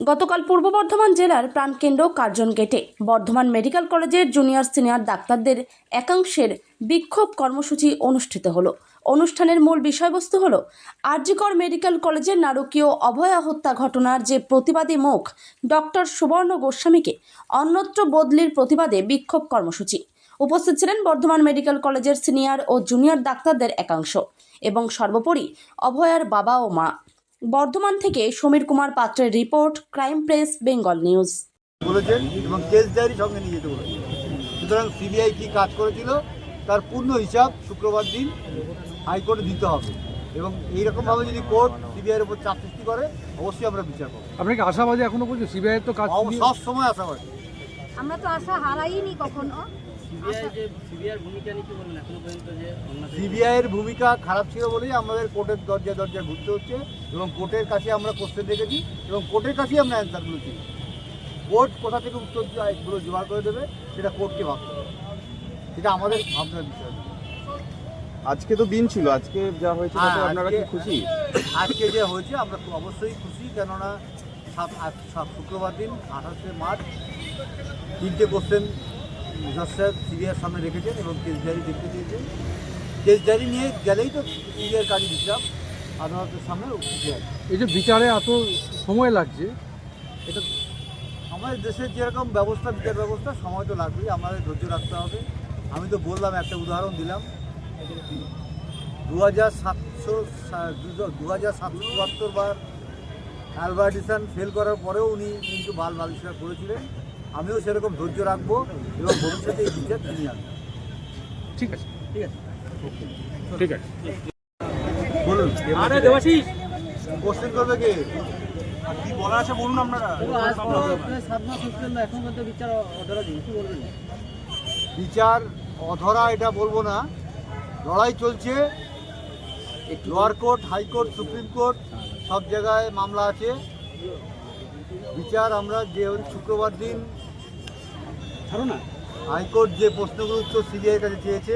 গতকাল পূর্ব বর্ধমান জেলার প্রাণকেন্দ্র কার্জন গেটে বর্ধমান মেডিকেল কলেজের জুনিয়র সিনিয়র ডাক্তারদের একাংশের বিক্ষোভ কর্মসূচি অনুষ্ঠিত হলো। অনুষ্ঠানের মূল বিষয়বস্তু হল, আরজিকর মেডিকেল কলেজের নারকীয় অভয়া হত্যা ঘটনার যে প্রতিবাদী মুখ ডক্টর সুবর্ণ গোস্বামীকে, অন্যত্র বদলির প্রতিবাদে বিক্ষোভ কর্মসূচি। উপস্থিত ছিলেন বর্ধমান মেডিকেল কলেজের সিনিয়র ও জুনিয়র ডাক্তারদের একাংশ এবং সর্বোপরি অভয়ার বাবা ও মা। বর্ধমান থেকে সমীর কুমার পাত্রের report crime press Bengal news. বলেছেন এবং কেস ডায়েরি সঙ্গে নিয়ে যেতে বলেছেন। সুতরাং সিবিআই কি কাজ করেছিল তার পূর্ণ হিসাব শুক্রবার দিন হাইকোর্টে দিতে হবে। এবং এইরকমভাবে যদি কোর্ট সিবিআইয়ের উপর চাপ সৃষ্টি করে অবশ্যই আমরা বিচার করব। আপনি কি আশাবাদী এখনও পর্যন্ত সিবিআই তো কাজ সব সময় আশাবাদী। আমরা তো আশা হারাইনি কখনো। সিবিআই যে সিবিআর ভূমিকা নিয়ে কি বললেন এখনও পর্যন্ত যে অন্য সিবিআইয়ের ভূমিকা খারাপ ছিল বলেই আমাদের কোর্টের দরজা দরজা ঘুরতে হচ্ছে এবং কোর্টের কাছে আমরা কোশ্চেন রেখেছি এবং কোর্টের কাছেই আমরা অ্যান্সারগুলো চাই। কোর্ট কোথা থেকে উত্তর এগুলো জোগাড় করে দেবে সেটা কোর্টকে ভাবতে হবে। সেটা আমাদের ভাবনার বিষয়। আজকে তো দিন ছিল আজকে যা হয়েছে হ্যাঁ, আপনারা কি খুশি? আজকে যে হয়েছে আমরা খুব অবশ্যই খুশি কেননা সাত শুক্রবার দিন আঠাশে মার্চ তিনটে কোশ্চেন জজ সাহেব সিবিআইয়ের সামনে রেখেছেন এবং কেস ডায়েরি দেখতে দিয়েছেন কেস ডায়েরি নিয়ে গেলেই তো সিবিআইয়ের কাজে দিচ্ছিলাম আদালতের সামনে এই যে বিচারে এত সময় লাগছে। এটা আমাদের দেশের যেরকম ব্যবস্থা বিচার ব্যবস্থা সময় তো লাগবেই। আমাদের ধৈর্য রাখতে হবে। আমি তো বললাম একটা উদাহরণ দিলাম। দু হাজার সাতশো দু হাজার সাতশো চুয়াত্তর বার অ্যালবার্টিসান ফেল করার পরেও উনি কিন্তু বাল বালিশরা করেছিলেন। আমিও সেরকম ধৈর্য রাখব এবং ভবিষ্যতে এই বিচার তিনি আনব। ঠিক আছে। ঠিক আছে? ঠিক আছে। বলুন আরে দেবাশিস! কোশ্চেন করবে কে? কি বলা আছে বলুন আপনারা। আজ সাত মাস হচ্ছে না এখন পর্যন্ত বিচার অর্ডার দিন কি বলবেন? বিচার অধরা এটা বলব না। লড়াই চলছে। Lower court high court supreme court সব জায়গায় মামলা আছে। বিচার আমরা যে শুক্রবার দিন হাইকোর্ট যে প্রশ্নগুলো উত্তর সিবিআইয়ের কাছে চেয়েছে